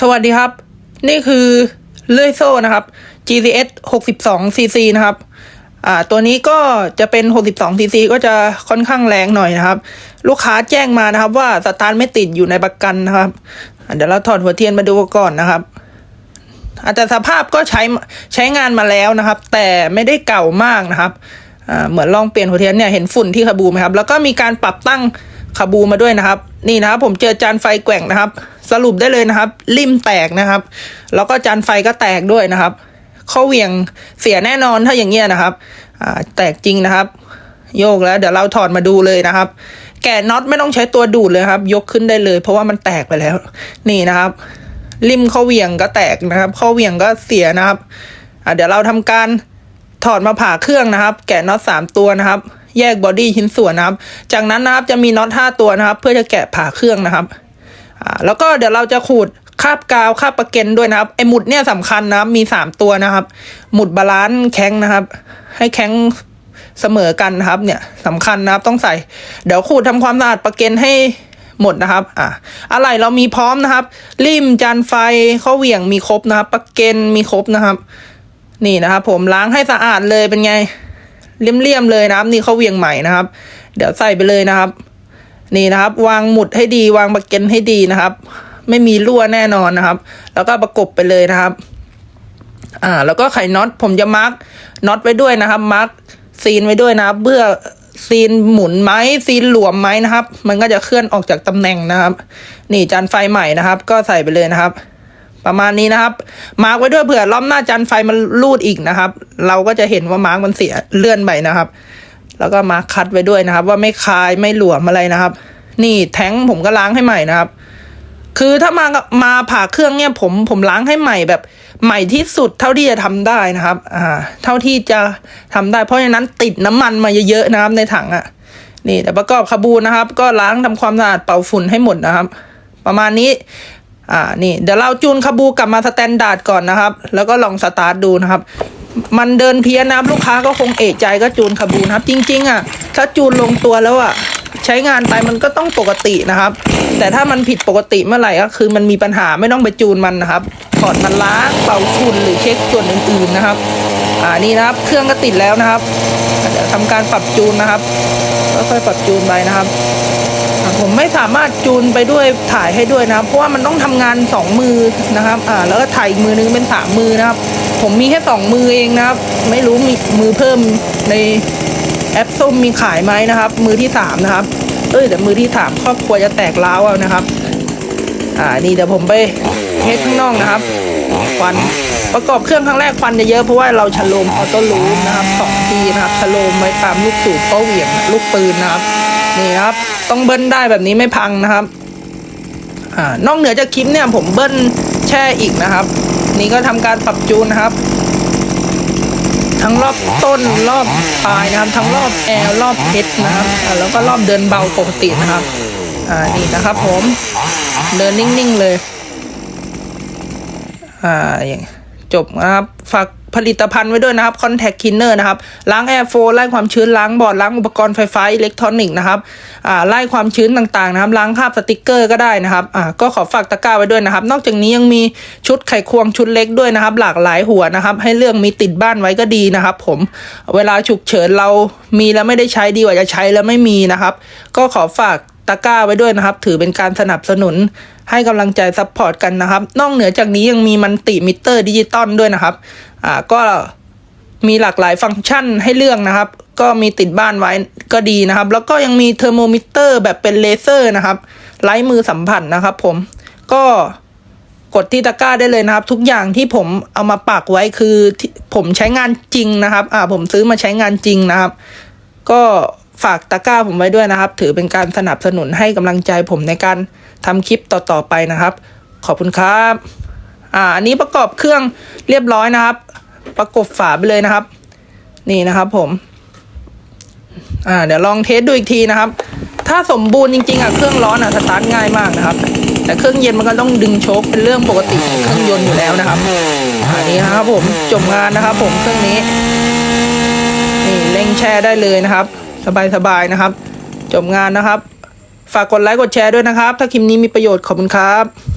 สวัสดีครับ นี่คือเลื่อยโซ่นะครับ GCS 62 cc นะครับ อ่า ตัวนี้ก็จะเป็น 62 cc ก็จะค่อนข้างแรงหน่อยนะครับ ลูกค้าแจ้งมานะครับ ว่าสตาร์ทไม่ติดอยู่ในประกันนะครับ เดี๋ยวเราถอดหัวเทียนมาดูก่อนนะครับอาจจะสภาพก็ใช้ใช้งานมาแล้วนะครับ แต่ไม่ได้เก่ามากนะครับอ่าเหมือนลองเปลี่ยนหัวเทียนเนี่ยเห็นฝุ่นที่คาบูไหมครับ แล้วก็มีการปรับตั้ง คาบูมาด้วยนะครับ นี่นะครับผมเจอจานไฟแกว่งนะครับ สรุปได้เลยนะครับ ริมแตกนะครับ แล้วก็จานไฟก็แตกด้วยนะครับข้อเหวี่ยงเสียแน่นอนถ้าอย่างเงี้ยนะครับแตกจริงนะครับ โยกแล้ว เดี๋ยวเราถอดมาดูเลยนะครับ แกะน็อตไม่ต้องใช้ตัวดูดเลยครับ ยกขึ้นได้เลย เพราะว่ามันแตกไปแล้ว นี่นะครับ ริมข้อเหวี่ยงก็แตกนะครับข้อเหวี่ยงก็เสียนะครับเดี๋ยวเราทำการถอดมาผ่าเครื่องนะครับ แกะน็อตสามตัวนะครับ แยกบอดี้ชิ้นส่วนนะครับ จากนั้นนะครับจะมีน็อตห้าตัวนะครับ เพื่อจะแกะผ่าเครื่องนะครับอ่าแล้วก็เดี๋ยวเราจะขูดคาบกาวคาบประเก็นด้วยนะครับไอหมุดเนี่ยสำคัญนะครับมีสามตัวนะครับ หมุดบาลานซ์แข็งนะครับ ให้แข็งเสมอกันนะครับ เนี่ยสำคัญนะครับต้องใส่ เดี๋ยวขูดทำความสะอาดประเก็นให้หมดนะครับ อะอะไรเรามีพร้อมนะครับ ริมจานไฟข้อเหวี่ยงมีครบนะครับประเก็นมีครบนะครับ นี่นะครับ ผมล้างให้สะอาดเลยเป็นไง เลี่ยมๆเลยนะครับ นี่เข้อเวียงใหม่นะครับ เดี๋ยวใส่ไปเลยนะครับ นี่นะครับ วางหมุดให้ดี วางประเก็นให้ดีนะครับ ไม่มีรั่วแน่นอนนะครับ แล้วก็ประกบไปเลยนะครับ อ่า แล้วก็ไขน็อตผมจะมาร์กน็อตไว้ด้วยนะครับมาร์กซีนไว้ด้วยนะครับเพื่อซีนหมุนไหมซีนหลวมไหมนะครับ มันก็จะเคลื่อนออกจากตำแหน่งนะครับ นี่จานไฟใหม่นะครับ ก็ใส่ไปเลยนะครับ ประมาณนี้นะครับ มาร์กไว้ด้วยเผื่อล้อมหน้าจานไฟมันรูดอีกนะครับ เราก็จะเห็นว่ามาร์กมันเสียเลื่อนไปนะครับ แล้วก็มาคัดไว้ด้วยนะครับ ว่าไม่คายไม่หลวมอะไรนะครับ นี่แท้งผมก็ล้างให้ใหม่นะครับ คือถ้ามามาผ่าเครื่องเนี่ยผมผมล้างให้ใหม่แบบใหม่ที่สุดเท่าที่จะทำได้นะครับ อ่า เท่าที่จะทำได้ เพราะฉะนั้นติดน้ำมันมาเยอะๆนะครับ ในถังอะ่ะ นี่แต่ประกอบคาบูนะครับ ก็ล้างทำความสะอาดเป่าฝุ่นให้หมดนะครับ ประมาณนี้ อ่านี่เดี๋ยวเราจูนคาบูกลับมาสแตนดาร์ดก่อนนะครับ แล้วก็ลองสตาร์ทดูนะครับ มันเดินเพี้ยนนะลูกค้าก็คงเอะใจก็จูนคาบูนะครับ จริง ๆ อะ ถ้าจูนลงตัวแล้วอะใช้งานไปมันก็ต้องปกตินะครับ แต่ถ้ามันผิดปกติเมื่อไหร่ก็คือมันมีปัญหาไม่ต้องไปจูนมันนะครับถอดมันล้างเป่าฝุ่นหรือเช็คส่วนอื่นๆนะครับ อ่านี่นะครับเครื่องก็ติดแล้วนะครับเดี๋ยวทำการปรับจูนนะครับค่อยๆปรับจูนไปนะครับ ผมไม่สามารถจูนไปด้วยถ่ายให้ด้วยนะเพราะว่ามันต้องทำงานสองมือนะครับอ่าแล้วก็ถ่ายอีกมือนึงเป็นสามมือนะครับ ผมมีแค่สองมือเองนะครับ ไม่รู้มีมือเพิ่มในแอปส้มมีขายไหมนะครับ มือที่สามนะครับเอ้ยแต่มือที่สามครอบครัวจะแตกร้าวเอานะครับ อ่านี่เดี๋ยวผมไปเทสข้างนอกนะครับควันประกอบเครื่องครั้งแรกควันจะเยอะเพราะว่าเราชะโลมออโต้ลูมนะครับสองทีนะครับชะโลมไว้ตามลูกสูบก็เหวี่ยงลูกปืนนะครับ นี่ครับ ต้องเบิ้ลได้แบบนี้ไม่พังนะครับอ่านอกเหนือจากคลิปเนี่ยผมเบิ้ลแช่อีกนะครับ นี่ก็ทำการปรับจูนนะครับ ทั้งรอบต้นรอบปลายนะครับ ทั้งรอบแอลรอบเพชรนะครับอ่าแล้วก็รอบเดินเบาปกตินะครับอ่านี่นะครับผมเดินนิ่งๆเลยอ่าอย่างจบนะครับฝาก ผลิตภัณฑ์ไว้ด้วยนะครับ Contact Cleaner นะครับล้างแอร์โฟไล่ความชื้นล้างบอร์ดล้างอุปกรณ์ไฟฟ้าอิเล็กทรอนิกส์นะครับอ่าไล่ความชื้นต่างๆนะครับล้างคราบสติกเกอร์ก็ได้นะครับอ่าก็ขอฝากตะกร้าไว้ด้วยนะครับ นอกจากนี้ยังมีชุดไขควงชุดเล็กด้วยนะครับ หลากหลายหัวนะครับ ให้เลือกมีติดบ้านไว้ก็ดีนะครับ ผมเวลาฉุกเฉินเรามีแล้วไม่ได้ใช้ดีกว่าจะใช้แล้วไม่มีนะครับ ก็ขอฝากตะกร้าไว้ด้วยนะครับ ถือเป็นการสนับสนุนให้กำลังใจซัพพอร์ตกันนะครับ นอกเหนือจากนี้ยังมีมันติมิเตอร์ดิจิตอลด้วยนะครับ อ่าก็มีหลากหลายฟังก์ชันให้เลือกนะครับ ก็มีติดบ้านไว้ก็ดีนะครับ แล้วก็ยังมีเทอร์โมมิเตอร์แบบเป็นเลเซอร์นะครับไร้มือสัมผัสนะครับ ผมก็กดที่ตะกร้าได้เลยนะครับ ทุกอย่างที่ผมเอามาปักไว้คือผมใช้งานจริงนะครับ อ่าผมซื้อมาใช้งานจริงนะครับ ก็ฝากตะกร้าผมไว้ด้วยนะครับ ถือเป็นการสนับสนุนให้กำลังใจผมในการทำคลิปต่อๆไปนะครับ ขอบคุณครับ อ่าอันนี้ประกอบเครื่องเรียบร้อยนะครับ ประกบฝาไปเลยนะครับ นี่นะครับผม อ่า เดี๋ยวลองเทสดูอีกทีนะครับ ถ้าสมบูรณ์จริงๆอะเครื่องร้อนอะสตาร์ทง่ายมากนะครับ แต่เครื่องเย็นมันก็ต้องดึงโชคเป็นเรื่องปกติของเครื่องยนต์อยู่แล้วนะครับอันนี้นะครับผมจบงานนะครับ ผมเครื่องนี้นี่เร่งแช่ได้เลยนะครับ สบายๆนะครับ จบงานนะครับ ฝากกดไลค์กดแชร์ด้วยนะครับ ถ้าคลิปนี้มีประโยชน์ขอบคุณครับ